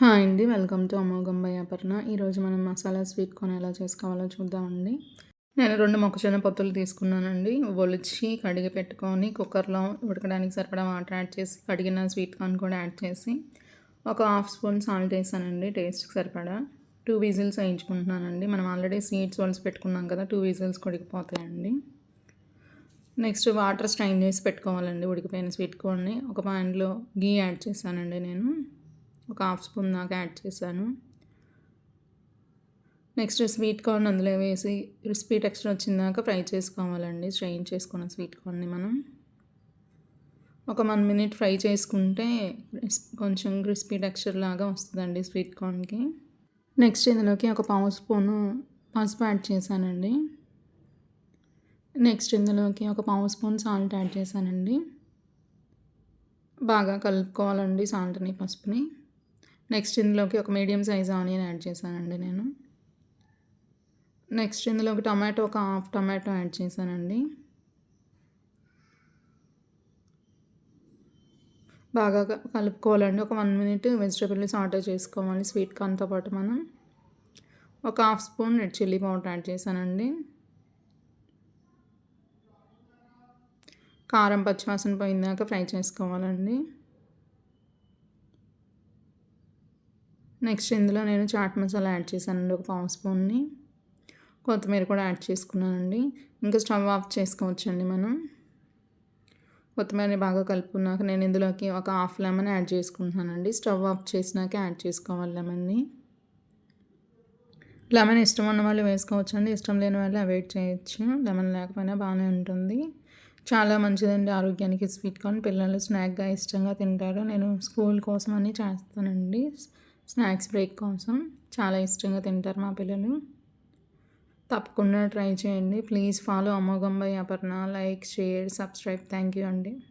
Hi అండి welcome to అమోఘం by Aparna. ఈరోజు మనం మసాలా స్వీట్ కార్న్ ఎలా చేసుకోవాలో చూద్దామండి. నేను రెండు మొక్కజొన్న పొత్తులు తీసుకున్నానండి. ఒలిచి కడిగి పెట్టుకొని కుక్కర్లో ఉడకడానికి సరిపడా వాటర్ యాడ్ చేసి కడిగిన స్వీట్ కార్న్ కూడా యాడ్ చేసి ఒక హాఫ్ స్పూన్ సాల్ట్ వేసానండి టేస్ట్కి సరిపడా. టూ విజిల్స్ వేయించుకుంటున్నానండి. మనం ఆల్రెడీ స్వీట్స్ వలిసి పెట్టుకున్నాం కదా టూ విజిల్స్ ఉడికిపోతాయండి నెక్స్ట్ వాటర్ స్ట్రైన్ చేసి పెట్టుకోవాలండి ఉడికిపోయిన స్వీట్ కార్న్ని ఒక పాయింట్లో గీ యాడ్ చేశానండి నేను. ఒక హాఫ్ స్పూన్ దాకా యాడ్ చేశాను. నెక్స్ట్ స్వీట్ కార్న్ అందులో వేసి క్రిస్పీ టెక్స్చర్ వచ్చిందాక ఫ్రై చేసుకోవాలండి. స్ట్రెయిన్ చేసుకున్న స్వీట్ కార్న్ని మనం. ఒక వన్ మినిట్ ఫ్రై చేసుకుంటే కొంచెం క్రిస్పీ టెక్స్చర్ లాగా వస్తుందండి స్వీట్ కార్న్కి. నెక్స్ట్ ఇందులోకి ఒక పావు స్పూను పసుపు యాడ్ చేశానండి. నెక్స్ట్ ఇందులోకి ఒక పావు స్పూన్ సాల్ట్ యాడ్ చేశానండి. బాగా కలుపుకోవాలండి సాల్ట్ని పసుపుని. నెక్స్ట్ ఇందులోకి ఒక మీడియం సైజ్ ఆనియన్ యాడ్ చేశానండి నేను. నెక్స్ట్ ఇందులోకి టమాటో ఒక హాఫ్ టమాటో యాడ్ చేశానండి. బాగా కలుపుకోవాలండి. ఒక వన్ మినిట్ వెజిటేబుల్స్ ఆర్డర్ చేసుకోవాలి స్వీట్ కార్న్తో పాటు మనం. ఒక half spoon red chilli powder add చేశానండి. కారం పచ్చివాసన పోయిందాక ఫ్రై చేసుకోవాలండి. నెక్స్ట్ ఇందులో నేను చాట్ మసాలా యాడ్ చేశానండి ఒక పావు స్పూన్ని. కొత్తిమీర కూడా యాడ్ చేసుకున్నానండి. ఇంకా స్టవ్ ఆఫ్ చేసుకోవచ్చండి మనం. కొత్తిమీరని బాగా కలుపుకున్నాక నేను ఇందులోకి ఒక హాఫ్ లెమన్ యాడ్ చేసుకుంటున్నానండి. స్టవ్ ఆఫ్ చేసినాక యాడ్ చేసుకోవాలి లెమన్ని. లెమన్ ఇష్టం ఉన్న వాళ్ళు వేసుకోవచ్చండి. ఇష్టం లేని వాళ్ళు అవాయిడ్ చేయొచ్చు. లెమన్ లేకపోయినా బాగానే ఉంటుంది. చాలా మంచిదండి ఆరోగ్యానికి. స్వీట్ కార్న్ పిల్లలు స్నాక్గా ఇష్టంగా తింటారు. నేను స్కూల్ కోసం అని చేస్తానండి. స్నాక్స్ బ్రేక్ కోసం చాలా ఇష్టంగా తింటారు మా పిల్లలు. తప్పకుండా ట్రై చేయండి. Please follow Amogham by Aparna. Like share subscribe. Thank you అండి.